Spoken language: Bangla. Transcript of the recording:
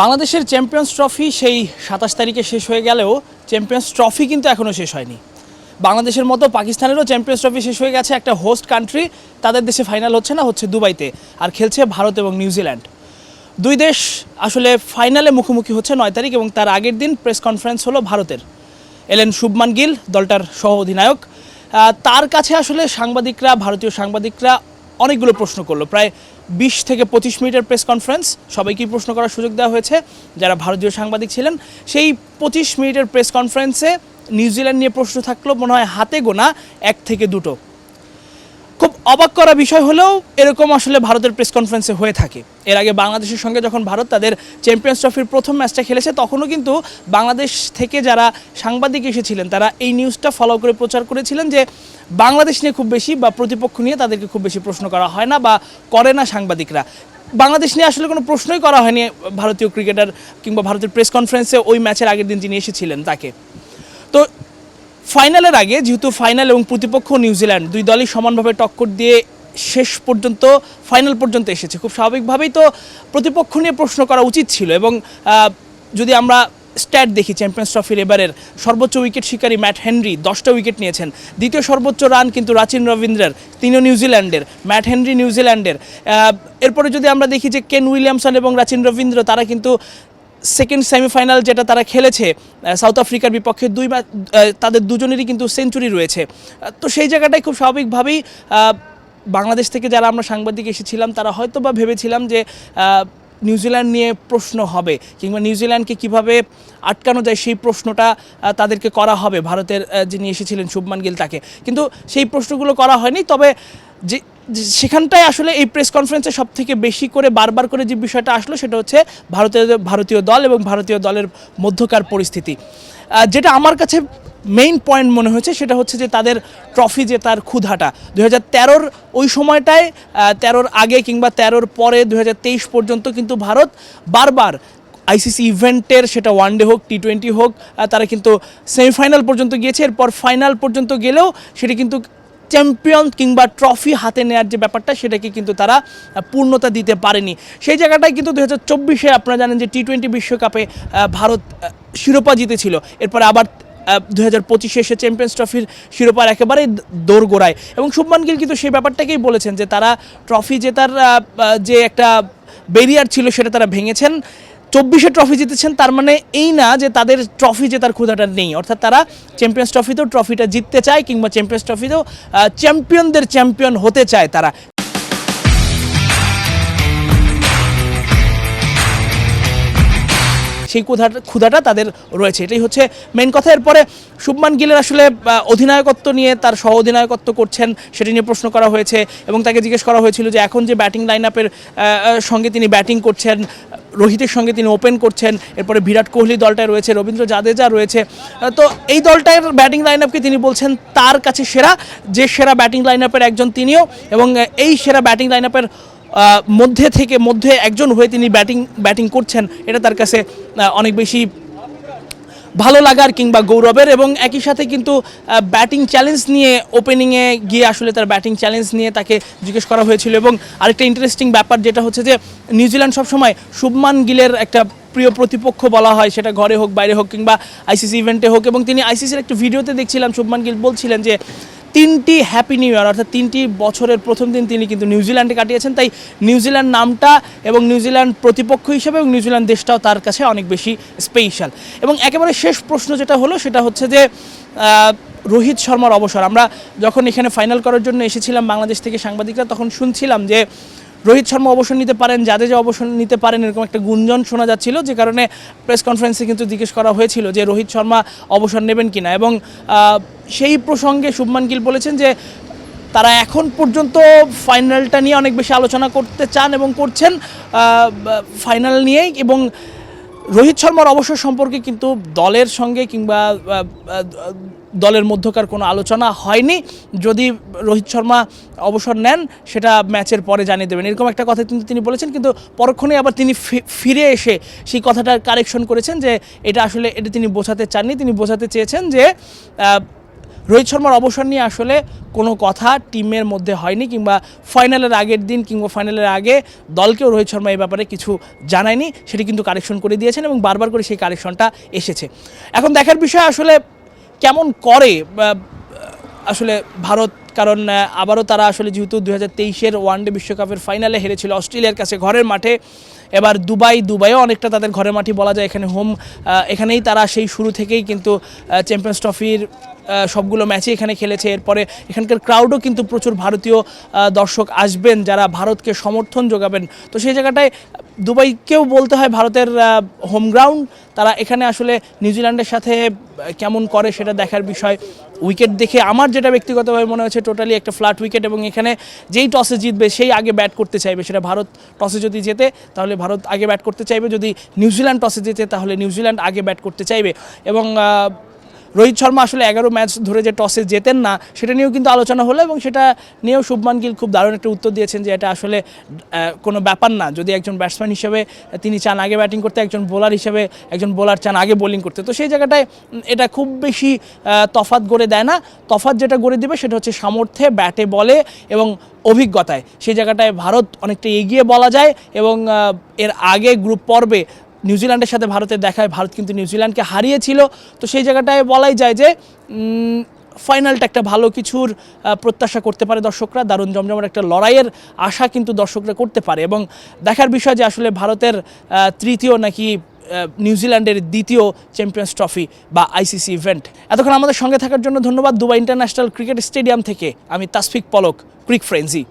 বাংলাদেশের চ্যাম্পিয়ন্স ট্রফি সেই সাতাশ তারিখে শেষ হয়ে গেলেও চ্যাম্পিয়ন্স ট্রফি কিন্তু এখনও শেষ হয়নি। বাংলাদেশের মতো পাকিস্তানেরও চ্যাম্পিয়ন্স ট্রফি শেষ হয়ে গেছে একটা হোস্ট কান্ট্রি তাদের দেশে ফাইনাল হচ্ছে না, হচ্ছে দুবাইতে, আর খেলছে ভারত এবং নিউজিল্যান্ড দুই দেশ আসলে ফাইনালে মুখোমুখি হচ্ছে নয় তারিখ এবং তার আগের দিন প্রেস কনফারেন্স হলো ভারতের। এলেন শুভমান গিল, দলটার সহ অধিনায়ক তার কাছে আসলে সাংবাদিকরা, ভারতীয় সাংবাদিকরা অনেকগুলো প্রশ্ন করল। প্রায় বিশ থেকে পঁচিশ মিনিটের প্রেস কনফারেন্স সবাইকেই প্রশ্ন করার সুযোগ দেওয়া হয়েছে। যারা ভারতীয় সাংবাদিক ছিলেন, সেই পঁচিশ মিনিটের প্রেস কনফারেন্সে নিউজিল্যান্ড নিয়ে প্রশ্ন থাকল, মনে হয় হাতে গোনা এক থেকে দুটো। অবাক করা বিষয় হলেও এরকম আসলে ভারতের প্রেস কনফারেন্সে হয়ে থাকে। এর আগে বাংলাদেশের সঙ্গে যখন ভারত তাদের চ্যাম্পিয়ন্স ট্রফির প্রথম ম্যাচটা খেলেছে, তখনও কিন্তু বাংলাদেশ থেকে যারা সাংবাদিক এসেছিলেন, তারা এই নিউজটা ফলো করে প্রচার করেছিলেন যে বাংলাদেশ নিয়ে খুব বেশি বা প্রতিপক্ষ নিয়ে তাদেরকে খুব বেশি প্রশ্ন করা হয় না বা করে না সাংবাদিকরা। বাংলাদেশ নিয়ে আসলে কোনো প্রশ্নই করা হয়নি ভারতীয় ক্রিকেটার কিংবা ভারতের প্রেস কনফারেন্সে ওই ম্যাচের আগের দিন যিনি এসেছিলেন তাকে। ফাইনালের আগে, যেহেতু ফাইনাল এবং প্রতিপক্ষ নিউজিল্যান্ড দুই দলই সমানভাবে টক্কর দিয়ে শেষ পর্যন্ত, ফাইনাল পর্যন্ত এসেছে। খুব স্বাভাবিকভাবেই তো প্রতিপক্ষ নিয়ে প্রশ্ন করা উচিত ছিল এবং যদি আমরা স্ট্যাট দেখি, চ্যাম্পিয়ন্স ট্রফির এবারের সর্বোচ্চ উইকেট শিকারী ম্যাট হেনরি দশটা উইকেট নিয়েছেন। দ্বিতীয় সর্বোচ্চ রান কিন্তু রাচিন রবীন্দ্রের, তিনিও নিউজিল্যান্ডের ম্যাট হেনরি নিউজিল্যান্ডের এরপরে যদি আমরা দেখি যে কেন উইলিয়ামসন এবং রাচিন রবীন্দ্র, তারা কিন্তু সেকেন্ড সেমিফাইনাল যেটা তারা খেলেছে সাউথ আফ্রিকার বিপক্ষে দুই তাদের দুজনেরই কিন্তু সেঞ্চুরি রয়েছে। তো সেই জায়গাটায় খুব স্বাভাবিকভাবেই বাংলাদেশ থেকে যারা আমরা সাংবাদিক এসেছিলাম, তারা হয়তো বা ভেবেছিলাম যে নিউজিল্যান্ড নিয়ে প্রশ্ন হবে, কিংবা নিউজিল্যান্ডকে কীভাবে আটকানো যায় সেই প্রশ্নটা তাদেরকে করা হবে, ভারতের যিনি এসেছিলেন শুভমান গিল তাকে। কিন্তু সেই প্রশ্নগুলো করা হয়নি, তবে যে সেখানটায় আসলে এই প্রেস কনফারেন্সে সব থেকে বেশি করে বারবার করে যে বিষয়টা আসলো, সেটা হচ্ছে ভারতীয় ভারতীয় দল এবং ভারতীয় দলের মধ্যকার পরিস্থিতি। যেটা আমার কাছে মেইন পয়েন্ট মনে হয়েছে, সেটা হচ্ছে যে তাদের ট্রফি যে তার ক্ষুধাটা। দু হাজার ওই সময়টায় তেরোর আগে কিংবা তেরোর পরে দু হাজার তেইশ পর্যন্ত কিন্তু ভারত বারবার আইসিসি ইভেন্টের সেটা ওয়ান ডে হোক টি টোয়েন্টি হোক তারা কিন্তু সেমিফাইনাল পর্যন্ত গিয়েছে। এরপর ফাইনাল পর্যন্ত গেলেও সেটি কিন্তু চ্যাম্পিয়ন কিংবা ট্রফি হাতে নেওয়ার যে ব্যাপারটা, সেটাকে কিন্তু তারা পূর্ণতা দিতে পারেনি। সেই জায়গাটায় কিন্তু দু হাজার চব্বিশে আপনারা জানেন যে টি টোয়েন্টি বিশ্বকাপে ভারত শিরোপা জিতেছিল। এরপরে আবার দু হাজার পঁচিশে এসে চ্যাম্পিয়ন্স ট্রফির শিরোপার একেবারেই দৌড় গোড়ায় এবং শুভমান গিল কিন্তু সেই ব্যাপারটাকেই বলেছেন যে তারা ট্রফি জেতার যে একটা ব্যারিয়ার ছিল, সেটা তারা ভেঙেছেন। চব্বিশে ট্রফি জিতেছেন, তার মানে এই না যে তাদের ট্রফি জেতার ক্ষুধাটা নেই। অর্থাৎ তারা চ্যাম্পিয়ন্স ট্রফিতেও ট্রফিটা জিততে চায় কিংবা চ্যাম্পিয়ন্স ট্রফিতেও চ্যাম্পিয়নদের চ্যাম্পিয়ন হতে চায় তারা। সেই ক্ষুধাটা ক্ষুধাটা তাদের রয়েছে। এটাই হচ্ছে মেন কথা। এরপরে শুভমান গিলের আসলে অধিনায়কত্ব নিয়ে তার সহ অধিনায়কত্ব করছেন, সেটি নিয়ে প্রশ্ন করা হয়েছে এবং তাকে জিজ্ঞেস করা হয়েছিল যে এখন যে ব্যাটিং লাইন আপের সঙ্গে তিনি ব্যাটিং করছেন রোহিতের সঙ্গে তিনি ওপেন করছেন। এরপরে বিরাট কোহলি দলটায় রয়েছে, রবীন্দ্র জাদেজা রয়েছে। তো এই দলটার ব্যাটিং লাইন আপকে তিনি বলছেন তার কাছে সেরা, যে সেরা ব্যাটিং লাইন আপের একজন তিনিও এবং এই সেরা ব্যাটিং লাইন আপের মধ্যে থেকে মধ্যে একজন হয়ে তিনি ব্যাটিং ব্যাটিং করছেন। এটা তার কাছে অনেক বেশি ভালো লাগার কিংবা গৌরবের এবং একই সাথে কিন্তু ব্যাটিং চ্যালেঞ্জ নিয়ে ওপেনিংয়ে গিয়ে আসলে তার ব্যাটিং চ্যালেঞ্জ নিয়ে তাকে জিজ্ঞেস করা হয়েছিল এবং আরেকটা ইন্টারেস্টিং ব্যাপার যেটা হচ্ছে যে নিউজিল্যান্ড সবসময় শুভমান গিলের একটা প্রিয় প্রতিপক্ষ বলা হয়, সেটা ঘরে হোক, বাইরে হোক কিংবা আইসিসি ইভেন্টে হোক এবং তিনি আইসিসির একটা ভিডিওতে দেখছিলাম, শুভমান গিল বলছিলেন যে তিনটি হ্যাপি নিউ ইয়ার অর্থাৎ তিনটি বছরের প্রথম দিন তিনি কিন্তু নিউজিল্যান্ডে কাটিয়েছেন। তাই নিউজিল্যান্ড নামটা এবং নিউজিল্যান্ড প্রতিপক্ষ হিসেবে এবং নিউজিল্যান্ড দেশটাও তার কাছে অনেক বেশি স্পেশাল এবং একেবারে শেষ প্রশ্ন যেটা হলো, সেটা হচ্ছে যে রোহিত শর্মার অবসর। আমরা যখন এখানে ফাইনাল করার জন্য এসেছিলাম বাংলাদেশ থেকে সাংবাদিকরা, তখন শুনছিলাম যে রোহিত শর্মা অবসর নিতে পারেন, জাদেজা অবসর নিতে পারেন, এরকম একটা গুঞ্জন শোনা যাচ্ছিল, যে কারণে প্রেস কনফারেন্সে কিন্তু জিজ্ঞেস করা হয়েছিল যে রোহিত শর্মা অবসর নেবেন কিনা। এবং সেই প্রসঙ্গে শুভমান গিল বলেছেন যে তারা এখন পর্যন্ত ফাইনালটা নিয়ে অনেক বেশি আলোচনা করতে চান এবং করছেন ফাইনাল নিয়েই এবং রোহিত শর্মার অবসর সম্পর্কে কিন্তু দলের সঙ্গে কিংবা দলের মধ্যকার কোনো আলোচনা হয়নি। যদি রোহিত শর্মা অবসর নেন, সেটা ম্যাচের পরে জানিয়ে দেবেন। এরকম একটা কথা কিন্তু তিনি বলেছেন, কিন্তু পরক্ষণে আবার তিনি ফিরে এসে সেই কথাটার কারেকশন করেছেন যে, এটা আসলে, এটা তিনি বোঝাতে চাননি। তিনি বোঝাতে চেয়েছেন যে রোহিত শর্মার অবসর নিয়ে আসলে কোনো কথা টিমের মধ্যে হয়নি কিংবা ফাইনালের আগের দিন কিংবা ফাইনালের আগে দলকেও রোহিত শর্মা এই ব্যাপারে কিছু জানায়নি, সেটি কিন্তু কারেকশন করে দিয়েছেন এবং বারবার করে সেই কারেকশনটা এসেছে। এখন দেখার বিষয় আসলে কেমন করে আসলে ভারত, কারণ আবারও তারা আসলে যেহেতু দু হাজার তেইশের ওয়ানডে বিশ্বকাপের ফাইনালে হেরেছিল অস্ট্রেলিয়ার কাছে ঘরের মাঠে এবার দুবাই, দুবাইও অনেকটা তাদের ঘরের মাটি বলা যায় এখানে হোম এখানেই তারা সেই শুরু থেকেই কিন্তু চ্যাম্পিয়ন্স ট্রফির সবগুলো ম্যাচই এখানে খেলেছে। এরপরে এখানকার ক্রাউডও কিন্তু প্রচুর ভারতীয় দর্শক আসবেন যারা ভারতকে সমর্থন যোগাবেন। তো সেই জায়গাটায় দুবাইকেও বলতে হয় ভারতের হোম গ্রাউন্ড তারা এখানে আসলে নিউজিল্যান্ডের সাথে কেমন করে সেটা দেখার বিষয়। উইকেট দেখে আমার যেটা ব্যক্তিগতভাবে মনে হচ্ছে টোটালি একটা ফ্ল্যাট উইকেট এবং এখানে যেই টসে জিতবে, সেই আগে ব্যাট করতে চাইবে। সেটা ভারত টসে যদি জেতে, তাহলে ভারত আগে ব্যাট করতে চাইবে। যদি নিউজিল্যান্ড টসে জেতে, তাহলে নিউজিল্যান্ড আগে ব্যাট করতে চাইবে। এবং রোহিত শর্মা আসলে এগারো ম্যাচ ধরে যে টসে জেতেন না, সেটা নিয়েও কিন্তু আলোচনা হলো এবং সেটা নিয়েও শুভমান গিল খুব দারুণ একটা উত্তর দিয়েছেন যে এটা আসলে কোনো ব্যাপার না। যদি একজন ব্যাটসম্যান হিসেবে তিনি চান আগে ব্যাটিং করতে, একজন বোলার হিসেবে একজন বোলার চান আগে বোলিং করতে, তো সেই জায়গাটায় এটা খুব বেশি তফাৎ গড়ে দেয় না। তফাৎ যেটা গড়ে দেবে সেটা হচ্ছে সামর্থ্যে ব্যাটে বলে এবং অভিজ্ঞতায়। সেই জায়গাটায় ভারত অনেকটা এগিয়ে বলা যায় এবং এর আগে গ্রুপ পর্বে নিউজিল্যান্ডের সাথে ভারতের দেখায়, ভারত কিন্তু নিউজিল্যান্ডকে হারিয়েছিল। তো সেই জায়গাটায় বলাই যায় যে ফাইনালটা একটা ভালো কিছুর প্রত্যাশা করতে পারে দর্শকরা। দারুণ জমজমের একটা লড়াইয়ের আশা কিন্তু দর্শকরা করতে পারে। এবং দেখার বিষয় যে আসলে ভারতের তৃতীয় নাকি নিউজিল্যান্ডের দ্বিতীয় চ্যাম্পিয়ন্স ট্রফি বা আইসিসি ইভেন্ট। এতক্ষণ আমাদের সঙ্গে থাকার জন্য ধন্যবাদ। দুবাই ইন্টারন্যাশনাল ক্রিকেট স্টেডিয়াম থেকে আমি তাসফিক পলক, ক্রিক ফ্রেন্সি।